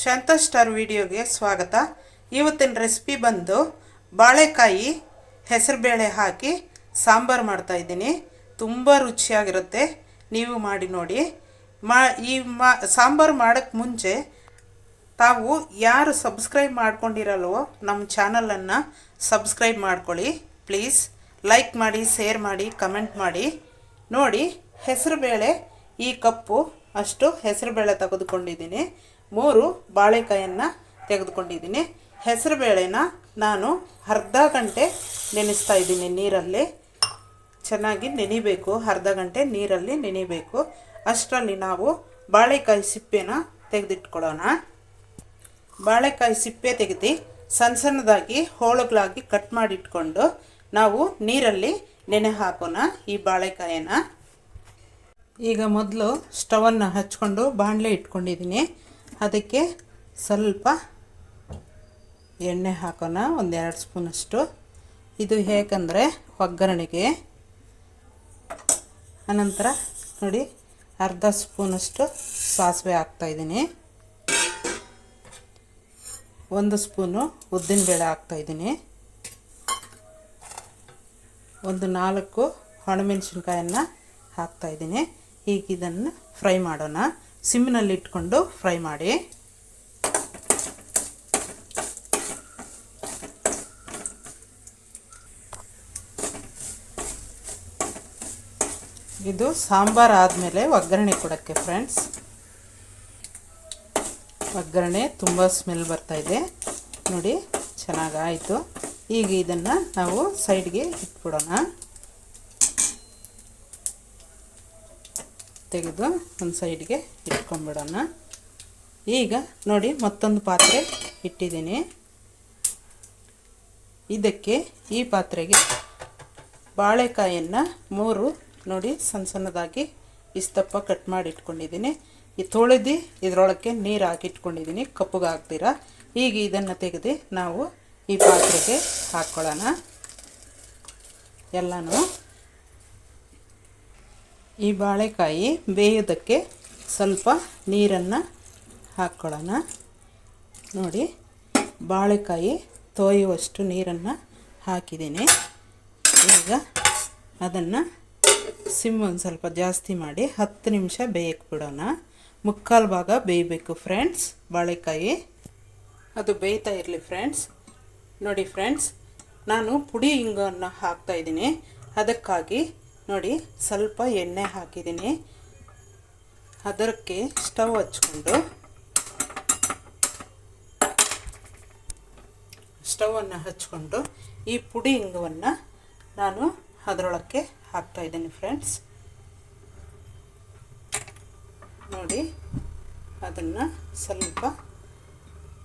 ಶಾಂತ star ವಿಡಿಯೋಗೆ ಸ್ವಾಗತ. ಇವತ್ತಿನ ರೆಸಿಪಿ ಬಂದು ಬಾಳೆಕಾಯಿ ಹೆಸರುಬೇಳೆ ಹಾಕಿ ಸಾಂಬಾರು ಮಾಡ್ತಾ ಇದ್ದೀನಿ. ತುಂಬ ರುಚಿಯಾಗಿರುತ್ತೆ. ನೀವು ಮಾಡಿ ನೋಡಿ. ಮಾ, ಈ ಮಾ, ಸಾಂಬಾರು ಮಾಡೋಕ್ಕೆ ಮುಂಚೆ ತಾವು ಯಾರು ಸಬ್ಸ್ಕ್ರೈಬ್ ಮಾಡ್ಕೊಂಡಿರಲ್ವೋ ನಮ್ಮ ಚಾನಲನ್ನು ಸಬ್ಸ್ಕ್ರೈಬ್ ಮಾಡ್ಕೊಳ್ಳಿ. ಪ್ಲೀಸ್ ಲೈಕ್ ಮಾಡಿ ಶೇರ್ ಮಾಡಿ ಕಮೆಂಟ್ ಮಾಡಿ. ನೋಡಿ, ಹೆಸರುಬೇಳೆ ಈ ಕಪ್ಪು ಅಷ್ಟು ಹೆಸರುಬೇಳೆ ತೆಗೆದುಕೊಂಡಿದ್ದೀನಿ. ಮೂರು ಬಾಳೆಕಾಯನ್ನು ತೆಗೆದುಕೊಂಡಿದ್ದೀನಿ. ಹೆಸರುಬೇಳೆನ ನಾನು ಅರ್ಧ ಗಂಟೆ ನೆನೆಸ್ತಾ ಇದ್ದೀನಿ ನೀರಲ್ಲಿ. ಚೆನ್ನಾಗಿ ನೆನಿಬೇಕು. ಅರ್ಧ ಗಂಟೆ ನೀರಲ್ಲಿ ನೆನಿಬೇಕು. ಅಷ್ಟರಲ್ಲಿ ನಾವು ಬಾಳೆಕಾಯಿ ಸಿಪ್ಪೆನ ತೆಗೆದಿಟ್ಕೊಳ್ಳೋಣ. ಬಾಳೆಕಾಯಿ ಸಿಪ್ಪೆ ತೆಗೆದು ಸಣ್ಣ ಸಣ್ಣದಾಗಿ ಹೋಳುಗಳಾಗಿ ಕಟ್ ಮಾಡಿಟ್ಕೊಂಡು ನಾವು ನೀರಲ್ಲಿ ನೆನೆ ಹಾಕೋಣ ಈ ಬಾಳೆಕಾಯನ್ನು ಈಗ ಮೊದಲು ಸ್ಟವನ್ನು ಹಚ್ಕೊಂಡು ಬಾಣಲೆ ಇಟ್ಕೊಂಡಿದ್ದೀನಿ. ಅದಕ್ಕೆ ಸ್ವಲ್ಪ ಎಣ್ಣೆ ಹಾಕೋಣ ಒಂದೆರಡು ಸ್ಪೂನಷ್ಟು. ಇದು ಹೇಗೆಂದರೆ ಒಗ್ಗರಣೆಗೆ. ಅನಂತರ ನೋಡಿ, ಅರ್ಧ ಸ್ಪೂನಷ್ಟು ಸಾಸಿವೆ ಹಾಕ್ತಾಯಿದ್ದೀನಿ ಒಂದು ಸ್ಪೂನು ಉದ್ದಿನಬೇಳೆ ಹಾಕ್ತಾಯಿದ್ದೀನಿ ಒಂದು ನಾಲ್ಕು ಒಣಮೆಣಸಿನ್ಕಾಯನ್ನು ಹಾಕ್ತಾಯಿದ್ದೀನಿ ಈಗ ಇದನ್ನು ಫ್ರೈ ಮಾಡೋಣ. ಸಿಮ್ಮಿನಲ್ಲಿ ಇಟ್ಕೊಂಡು ಫ್ರೈ ಮಾಡಿ. ಇದು ಸಾಂಬಾರು ಆದಮೇಲೆ ಒಗ್ಗರಣೆ ಕೊಡೋಕ್ಕೆ ಫ್ರೆಂಡ್ಸ್. ಒಗ್ಗರಣೆ ತುಂಬ ಸ್ಮೆಲ್ ಬರ್ತಾಯಿದೆ ನೋಡಿ, ಚೆನ್ನಾಗಾಯಿತು. ಈಗ ಇದನ್ನು ನಾವು ಸೈಡ್ಗೆ ಇಟ್ಬಿಡೋಣ. ತೆಗೆದು ಒಂದು ಸೈಡ್ಗೆ ಇಟ್ಕೊಂಡ್ಬಿಡೋಣ. ಈಗ ನೋಡಿ ಮತ್ತೊಂದು ಪಾತ್ರೆ ಇಟ್ಟಿದ್ದೀನಿ. ಇದಕ್ಕೆ ಈ ಪಾತ್ರೆಗೆ ಬಾಳೆಕಾಯನ್ನು ಮೂರು ನೋಡಿ ಸಣ್ಣ ಸಣ್ಣದಾಗಿ ಇಸ್ತಪ್ಪ ಕಟ್ ಮಾಡಿ ಇಟ್ಕೊಂಡಿದ್ದೀನಿ. ಈ ತೊಳೆದು ಇದರೊಳಕ್ಕೆ ನೀರು ಹಾಕಿಟ್ಕೊಂಡಿದ್ದೀನಿ ಕಪ್ಪಗೆ ಹಾಕ್ತೀರ? ಈಗ ಇದನ್ನು ತೆಗೆದು ನಾವು ಈ ಪಾತ್ರೆಗೆ ಹಾಕ್ಕೊಳ್ಳೋಣ. ಎಲ್ಲನೂ ಈ ಬಾಳೆಕಾಯಿ ಬೇಯೋದಕ್ಕೆ ಸ್ವಲ್ಪ ನೀರನ್ನು ಹಾಕ್ಕೊಳ್ಳೋಣ ನೋಡಿ, ಬಾಳೆಕಾಯಿ ತೋಯುವಷ್ಟು ನೀರನ್ನು ಹಾಕಿದ್ದೀನಿ. ಈಗ ಅದನ್ನು ಸಿಮ್ ಒಂದು ಸ್ವಲ್ಪ ಜಾಸ್ತಿ ಮಾಡಿ ಹತ್ತು ನಿಮಿಷ ಬೇಯಕ್ಕೆ ಬಿಡೋಣ ಮುಕ್ಕಾಲು ಭಾಗ ಬೇಯಬೇಕು ಫ್ರೆಂಡ್ಸ್. ಬಾಳೆಕಾಯಿ ಅದು ಬೇಯ್ತಾ ಇರಲಿ ಫ್ರೆಂಡ್ಸ್. ನೋಡಿ ಫ್ರೆಂಡ್ಸ್, ನಾನು ಪುಡಿ ಹಿಂಗನ್ನು ಹಾಕ್ತಾಯಿದ್ದೀನಿ ಅದಕ್ಕಾಗಿ ನೋಡಿ, ಸ್ವಲ್ಪ ಎಣ್ಣೆ ಹಾಕಿದ್ದೀನಿ. ಅದಕ್ಕೆ ಸ್ಟವ್ ಹಚ್ಕೊಂಡು ಸ್ಟವನ್ನು ಹಚ್ಕೊಂಡು ಈ ಪುಡಿ ಇಂಗವನ್ನು ನಾನು ಅದರೊಳಕ್ಕೆ ಹಾಕ್ತಾಯಿದ್ದೀನಿ ಫ್ರೆಂಡ್ಸ್ ನೋಡಿ, ಅದನ್ನು ಸ್ವಲ್ಪ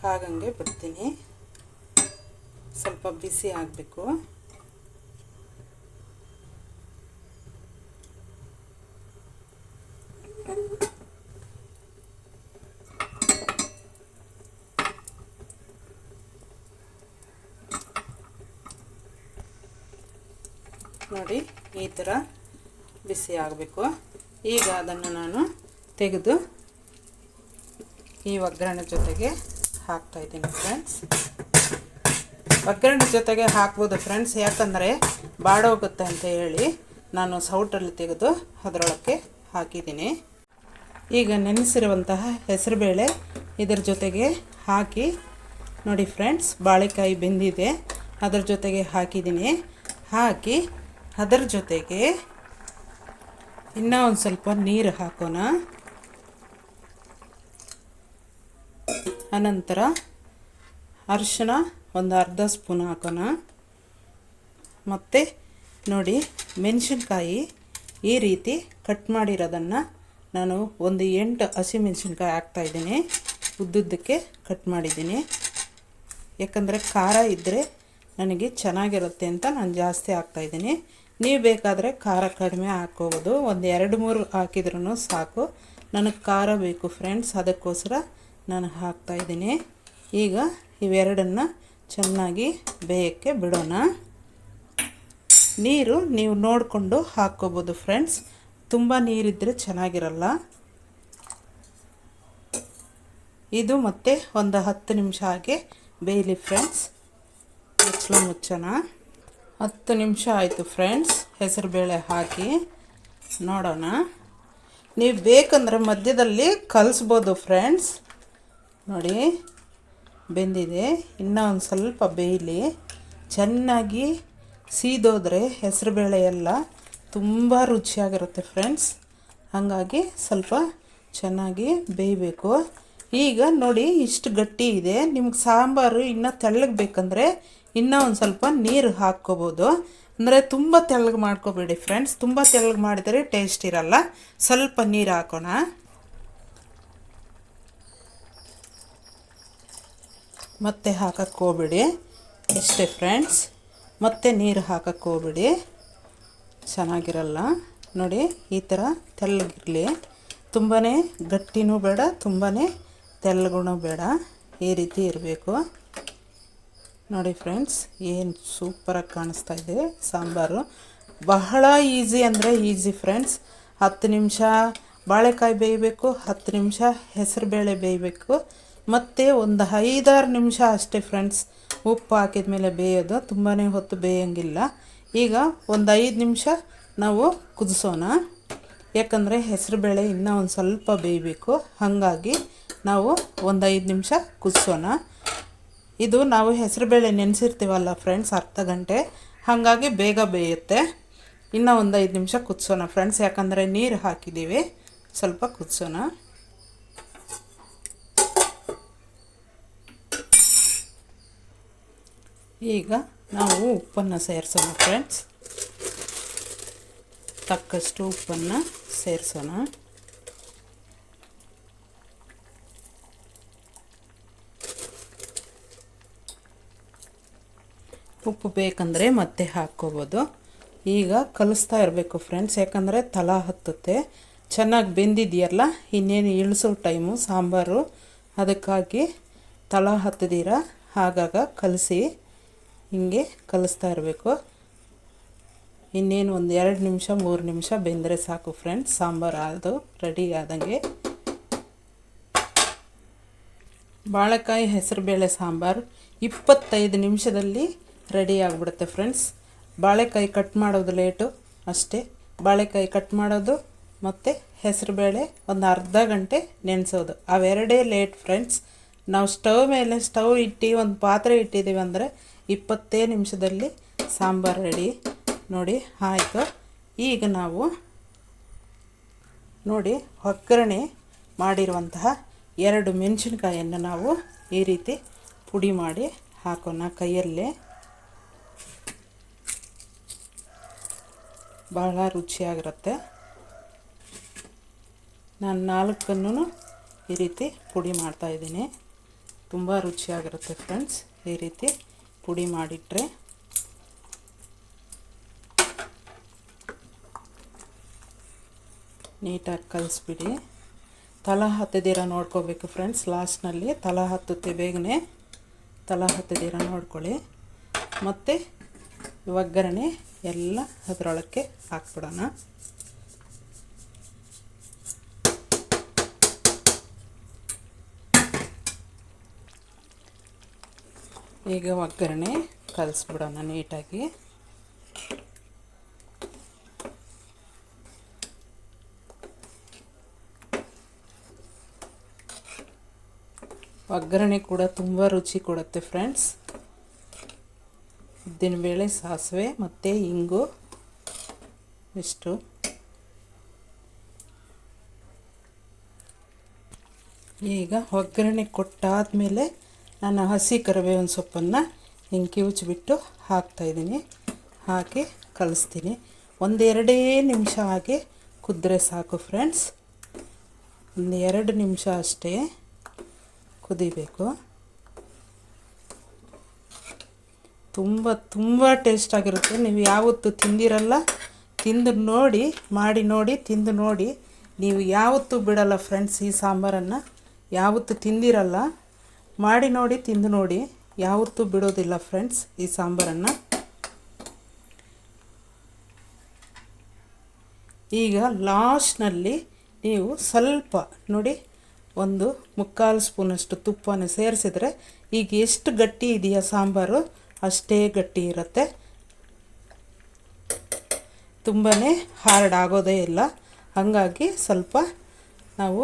ಕಾಗಂಗೆ ಬಿಡ್ತೀನಿ. ಸ್ವಲ್ಪ ಬಿಸಿ ಆಗಬೇಕು. ನೋಡಿ ಈ ಥರ ಬಿಸಿ ಆಗಬೇಕು. ಈಗ ಅದನ್ನು ನಾನು ತೆಗೆದು ಈ ಒಗ್ಗರಣೆ ಜೊತೆಗೆ ಹಾಕ್ತಾಯಿದ್ದೀನಿ ಫ್ರೆಂಡ್ಸ್ ಒಗ್ಗರಣೆ ಜೊತೆಗೆ ಹಾಕ್ಬೋದು ಫ್ರೆಂಡ್ಸ್ ಯಾಕಂದರೆ ಬಾಡೋಗುತ್ತೆ ಅಂತ ಹೇಳಿ ನಾನು ಸೌಟಲ್ಲಿ ತೆಗೆದು ಅದರೊಳಕ್ಕೆ ಹಾಕಿದ್ದೀನಿ. ಈಗ ನೆನೆಸಿರುವಂತಹ ಹೆಸರುಬೇಳೆ ಇದರ ಜೊತೆಗೆ ಹಾಕಿ, ನೋಡಿ ಫ್ರೆಂಡ್ಸ್ ಬಾಳೆಕಾಯಿ ಬೆಂದಿದೆ, ಅದರ ಜೊತೆಗೆ ಹಾಕಿದ್ದೀನಿ. ಹಾಕಿ ಅದರ ಜೊತೆಗೆ ಇನ್ನೂ ಒಂದು ಸ್ವಲ್ಪ ನೀರು ಹಾಕೋಣ. ಅನಂತರ ಅರಿಶಿನ ಒಂದು ಅರ್ಧ ಸ್ಪೂನ್ ಹಾಕೋಣ. ಮತ್ತು ನೋಡಿ ಮೆಣಸಿನ್ಕಾಯಿ ಈ ರೀತಿ ಕಟ್ ಮಾಡಿರೋದನ್ನು ನಾನು ಒಂದು ಎಂಟು ಹಸಿಮೆಣ್ಸಿನ್ಕಾಯಿ ಹಾಕ್ತಾಯಿದ್ದೀನಿ ಉದ್ದುದ್ದಕ್ಕೆ ಕಟ್ ಮಾಡಿದ್ದೀನಿ. ಯಾಕಂದರೆ ಖಾರ ಇದ್ದರೆ ನನಗೆ ಚೆನ್ನಾಗಿರುತ್ತೆ ಅಂತ ನಾನು ಜಾಸ್ತಿ ಹಾಕ್ತಾಯಿದ್ದೀನಿ ನೀವು ಬೇಕಾದರೆ ಖಾರ ಕಡಿಮೆ ಹಾಕೋಬೋದು. ಒಂದು ಎರಡು ಮೂರು ಹಾಕಿದ್ರೂ ಸಾಕು. ನನಗೆ ಖಾರ ಬೇಕು ಫ್ರೆಂಡ್ಸ್, ಅದಕ್ಕೋಸ್ಕರ ನಾನು ಹಾಕ್ತಾಯಿದ್ದೀನಿ ಈಗ ಇವೆರಡನ್ನು ಚೆನ್ನಾಗಿ ಬೇಯಕ್ಕೆ ಬಿಡೋಣ. ನೀರು ನೀವು ನೋಡಿಕೊಂಡು ಹಾಕ್ಕೋಬೋದು ಫ್ರೆಂಡ್ಸ್. ತುಂಬ ನೀರಿದ್ದರೆ ಚೆನ್ನಾಗಿರಲ್ಲ. ಇದು ಮತ್ತೆ ಒಂದು ಹತ್ತು ನಿಮಿಷ ಹಾಗೆ ಬೇಯಲಿ ಫ್ರೆಂಡ್ಸ್. ಮುಚ್ಚಲು ಮುಚ್ಚೋಣ. ಹತ್ತು ನಿಮಿಷ ಆಯಿತು ಫ್ರೆಂಡ್ಸ್ ಹೆಸರುಬೇಳೆ ಹಾಕಿ ನೋಡೋಣ. ನೀವು ಬೇಕಂದ್ರೆ ಮಧ್ಯದಲ್ಲಿ ಕಲಿಸ್ಬೋದು ಫ್ರೆಂಡ್ಸ್ ನೋಡಿ, ಬೆಂದಿದೆ. ಇನ್ನೂ ಒಂದು ಸ್ವಲ್ಪ ಬೇಯಲಿ. ಚೆನ್ನಾಗಿ ಸೀದೋದ್ರೆ ಹೆಸರುಬೇಳೆ ಎಲ್ಲ ತುಂಬ ರುಚಿಯಾಗಿರುತ್ತೆ ಫ್ರೆಂಡ್ಸ್ ಹಾಗಾಗಿ ಸ್ವಲ್ಪ ಚೆನ್ನಾಗಿ ಬೇಯಬೇಕು. ಈಗ ನೋಡಿ ಇಷ್ಟು ಗಟ್ಟಿ ಇದೆ. ನಿಮ್ಗೆ ಸಾಂಬಾರು ಇನ್ನೂ ತೆಳ್ಳಗೆ ಬೇಕಂದರೆ ಇನ್ನೂ ಒಂದು ಸ್ವಲ್ಪ ನೀರು ಹಾಕ್ಕೋಬೋದು. ಅಂದರೆ ತುಂಬ ತೆಳ್ಳಗೆ ಮಾಡ್ಕೋಬೇಡಿ ಫ್ರೆಂಡ್ಸ್ ತುಂಬ ತೆಳ್ಳಗೆ ಮಾಡಿದರೆ ಟೇಸ್ಟ್ ಇರಲ್ಲ. ಸ್ವಲ್ಪ ನೀರು ಹಾಕೋಣ. ಮತ್ತೆ ಹಾಕಕ್ಕೆ ಹೋಗ್ಬಿಡಿ. ಇಷ್ಟೇ ಫ್ರೆಂಡ್ಸ್ ಮತ್ತೆ ನೀರು ಹಾಕಕ್ಕೆ ಹೋಗ್ಬಿಡಿ. ಚೆನ್ನಾಗಿರಲ್ಲ. ನೋಡಿ ಈ ಥರ ತೆಳ್ಳಗಿರಲಿ. ತುಂಬಾ ಗಟ್ಟಿನೂ ಬೇಡ ತುಂಬಾ ತೆಳ್ಳಗೂ ಬೇಡ, ಈ ರೀತಿ ಇರಬೇಕು. ನೋಡಿ ಫ್ರೆಂಡ್ಸ್ ಏನು ಸೂಪರಾಗಿ ಕಾಣಿಸ್ತಾ ಇದೆ ಸಾಂಬಾರು. ಬಹಳ ಈಸಿ ಅಂದರೆ ಈಸಿ ಫ್ರೆಂಡ್ಸ್ ಹತ್ತು ನಿಮಿಷ ಬಾಳೆಕಾಯಿ ಬೇಯಬೇಕು, ಹತ್ತು ನಿಮಿಷ ಹೆಸರುಬೇಳೆ ಬೇಯಬೇಕು. ಮತ್ತು ಒಂದು ಐದಾರು ನಿಮಿಷ ಅಷ್ಟೇ ಫ್ರೆಂಡ್ಸ್ ಉಪ್ಪು ಹಾಕಿದ ಮೇಲೆ ಬೇಯೋದು. ತುಂಬಾ ಹೊತ್ತು ಬೇಯೋಂಗಿಲ್ಲ. ಈಗ ಒಂದು ಐದು ನಿಮಿಷ ನಾವು ಕುದಿಸೋಣ. ಯಾಕಂದರೆ ಹೆಸರುಬೇಳೆ ಇನ್ನೂ ಒಂದು ಸ್ವಲ್ಪ ಬೇಯಬೇಕು. ಹಾಗಾಗಿ ನಾವು ಒಂದು ಐದು ನಿಮಿಷ ಕುದಿಸೋಣ. ಇದು ನಾವು ಹೆಸರುಬೇಳೆ ನೆನೆಸಿರ್ತೀವಲ್ಲ ಫ್ರೆಂಡ್ಸ್ ಅರ್ಧ ಗಂಟೆ. ಹಾಗಾಗಿ ಬೇಗ ಬೇಯುತ್ತೆ. ಇನ್ನೂ ಒಂದು ಐದು ನಿಮಿಷ ಕುದಿಸೋಣ ಫ್ರೆಂಡ್ಸ್ ಯಾಕಂದರೆ ನೀರು ಹಾಕಿದ್ದೀವಿ. ಸ್ವಲ್ಪ ಕುದಿಸೋಣ. ಈಗ ನಾವು ಉಪ್ಪನ್ನು ಸೇರಿಸೋಣ ಫ್ರೆಂಡ್ಸ್ ತಕ್ಕಷ್ಟು ಉಪ್ಪನ್ನು ಸೇರಿಸೋಣ. ಉಪ್ಪು ಬೇಕಂದರೆ ಮತ್ತೆ ಹಾಕ್ಕೋಬೋದು. ಈಗ ಕಲಿಸ್ತಾ ಇರಬೇಕು ಫ್ರೆಂಡ್ಸ್ ಯಾಕಂದರೆ ತಲಾ ಹತ್ತುತ್ತೆ. ಚೆನ್ನಾಗಿ ಬೆಂದಿದೆಯಲ್ಲ, ಇನ್ನೇನು ಇಳಿಸೋ ಟೈಮು ಸಾಂಬಾರು, ಅದಕ್ಕಾಗಿ ತಳ ಹತ್ತದಿರ ಆಗಾಗ ಕಲಸಿ ಹಿಂಗೆ ಕಲಿಸ್ತಾ ಇರಬೇಕು. ಇನ್ನೇನು ಒಂದು ಎರಡು ನಿಮಿಷ, ಮೂರು ನಿಮಿಷ ಬೆಂದರೆ ಸಾಕು ಫ್ರೆಂಡ್ಸ್ ಸಾಂಬಾರು ಅದು ರೆಡಿ ಆದಂಗೆ. ಬಾಳೆಕಾಯಿ, ಹೆಸರುಬೇಳೆ ಸಾಂಬಾರು, ಇಪ್ಪತ್ತೈದು ನಿಮಿಷದಲ್ಲಿ ರೆಡಿ ಆಗಿಬಿಡುತ್ತೆ ಫ್ರೆಂಡ್ಸ್. ಬಾಳೆಕಾಯಿ ಕಟ್ ಮಾಡೋದು ಲೇಟು ಅಷ್ಟೇ. ಬಾಳೆಕಾಯಿ ಕಟ್ ಮಾಡೋದು ಮತ್ತು ಹೆಸರುಬೇಳೆ ಒಂದು ಅರ್ಧ ಗಂಟೆ ನೆನೆಸೋದು. ಅವೆರಡೇ ಲೇಟ್ ಫ್ರೆಂಡ್ಸ್. ನಾವು ಸ್ಟವ್ ಮೇಲೆ ಸ್ಟವ್ ಇಟ್ಟು ಒಂದು ಪಾತ್ರೆ ಇಟ್ಟಿದ್ದೀವಿ ಅಂದರೆ ಇಪ್ಪತ್ತೇ ನಿಮಿಷದಲ್ಲಿ ಸಾಂಬಾರು ರೆಡಿ. ನೋಡಿ, ಆಯಿತು. ಈಗ ನಾವು ನೋಡಿ, ಒಗ್ಗರಣೆ ಮಾಡಿರುವಂತಹ ಎರಡು ಮೆಣಸಿನ್ಕಾಯನ್ನು ನಾವು ಈ ರೀತಿ ಪುಡಿ ಮಾಡಿ ಹಾಕೋಣ ಕೈಯಲ್ಲೇ. ಬಹಳ ರುಚಿಯಾಗಿರುತ್ತೆ. ನಾನು ನಾಲ್ಕನ್ನು ಈ ರೀತಿ ಪುಡಿ ಮಾಡ್ತಾಯಿದ್ದೀನಿ ತುಂಬ ರುಚಿಯಾಗಿರುತ್ತೆ ಫ್ರೆಂಡ್ಸ್, ಈ ರೀತಿ ಪುಡಿ ಮಾಡಿಟ್ರೆ. ನೀಟಾಗಿ ಕಲಿಸ್ಬಿಡಿ. ತಲ ಹತ್ತದಿರ ನೋಡ್ಕೋಬೇಕು ಫ್ರೆಂಡ್ಸ್, ಲಾಸ್ಟ್ನಲ್ಲಿ ತಲ ಹತ್ತುತ್ತೆ ಬೇಗನೆ. ತಲ ಹತ್ತದಿರ ನೋಡ್ಕೊಳ್ಳಿ. ಮತ್ತು ಒಗ್ಗರಣೆ ಎಲ್ಲ ಅದರೊಳಕ್ಕೆ ಹಾಕ್ಬಿಡೋಣ. ಈಗ ಒಗ್ಗರಣೆ ಕಲಿಸ್ಬಿಡೋಣ ನೀಟಾಗಿ. ಒಗ್ಗರಣೆ ಕೂಡ ತುಂಬ ರುಚಿ ಕೊಡುತ್ತೆ ಫ್ರೆಂಡ್ಸ್ ಉದ್ದಿನಬೇಳೆ ಸಾಸಿವೆ ಮತ್ತು ಇಂಗು ಇಷ್ಟು. ಈಗ ಒಗ್ಗರಣೆ ಕೊಟ್ಟಾದಮೇಲೆ ನಾನು ಹಸಿ ಕರಿಬೇವಿನ ಸೊಪ್ಪನ್ನು ಹಿಂಗೆ ಕಿವುಚಿಬಿಟ್ಟು ಹಾಕ್ತಾಯಿದ್ದೀನಿ ಹಾಕಿ ಕಲಿಸ್ತೀನಿ. ಒಂದೆರಡೇ ನಿಮಿಷ ಹಾಗೆ ಕುದ್ರೆ ಸಾಕು ಫ್ರೆಂಡ್ಸ್ ಒಂದು ಎರಡು ನಿಮಿಷ ಅಷ್ಟೇ ಕುದಿಬೇಕು. ತುಂಬ ತುಂಬ ಟೇಸ್ಟಾಗಿರುತ್ತೆ ನೀವು ಯಾವತ್ತು ತಿಂದಿರಲ್ಲ. ತಿಂದು ನೋಡಿ, ಮಾಡಿ ನೋಡಿ, ತಿಂದು ನೋಡಿ. ನೀವು ಯಾವತ್ತೂ ಬಿಡಲ್ಲ ಫ್ರೆಂಡ್ಸ್ ಈ ಸಾಂಬಾರನ್ನು. ಯಾವತ್ತು ತಿಂದಿರಲ್ಲ. ಮಾಡಿ ನೋಡಿ, ತಿಂದು ನೋಡಿ. ಯಾವತ್ತೂ ಬಿಡೋದಿಲ್ಲ ಫ್ರೆಂಡ್ಸ್ ಈ ಸಾಂಬಾರನ್ನು. ಈಗ ಲಾಸ್ಟ್ನಲ್ಲಿ ನೀವು ಸ್ವಲ್ಪ, ನೋಡಿ, ಒಂದು ಮುಕ್ಕಾಲು ಸ್ಪೂನಷ್ಟು ತುಪ್ಪನ ಸೇರಿಸಿದ್ರೆ, ಈಗ ಎಷ್ಟು ಗಟ್ಟಿ ಇದೆಯಾ ಸಾಂಬಾರು? ಅಷ್ಟೇ ಗಟ್ಟಿ ಇರುತ್ತೆ. ತುಂಬಾ ಹಾರ್ಡ್ ಆಗೋದೇ ಇಲ್ಲ. ಹಾಗಾಗಿ ಸ್ವಲ್ಪ ನಾವು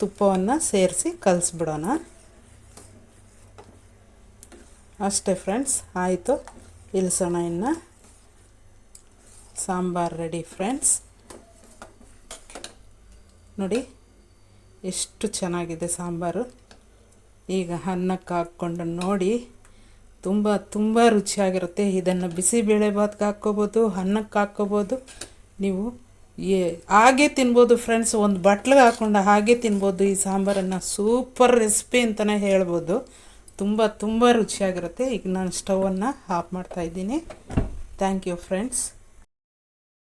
ತುಪ್ಪವನ್ನು ಸೇರಿಸಿ ಕಲಿಸ್ಬಿಡೋಣ. ಅಷ್ಟೇ ಫ್ರೆಂಡ್ಸ್ ಆಯಿತು. ಇಳಿಸೋಣ ಇನ್ನು. ಸಾಂಬಾರು ರೆಡಿ ಫ್ರೆಂಡ್ಸ್ ನೋಡಿ, ಎಷ್ಟು ಚೆನ್ನಾಗಿದೆ ಸಾಂಬಾರು. ಈಗ ಅನ್ನಕ್ಕೆ ಹಾಕ್ಕೊಂಡು ನೋಡಿ. ತುಂಬ ತುಂಬ ರುಚಿಯಾಗಿರುತ್ತೆ. ಇದನ್ನು ಬಿಸಿಬೇಳೆ ಭಾತ್ಗೆ ಹಾಕ್ಕೋಬೋದು, ಅನ್ನಕ್ಕೆ ಹಾಕ್ಕೋಬೋದು. ನೀವು ಏ ಹಾಗೆ ತಿನ್ಬೋದು ಫ್ರೆಂಡ್ಸ್ ಒಂದು ಬಟ್ಲಿಗೆ ಹಾಕ್ಕೊಂಡು ಹಾಗೆ ತಿನ್ಬೋದು. ಈ ಸಾಂಬಾರನ್ನು ಸೂಪರ್ ರೆಸಿಪಿ ಅಂತಲೇ ಹೇಳ್ಬೋದು. ತುಂಬ ತುಂಬ ರುಚಿಯಾಗಿರುತ್ತೆ. ಈಗ ನಾನು ಸ್ಟವನ್ನು ಆಫ್ ಮಾಡ್ತಾಯಿದ್ದೀನಿ ಥ್ಯಾಂಕ್ ಯು ಫ್ರೆಂಡ್ಸ್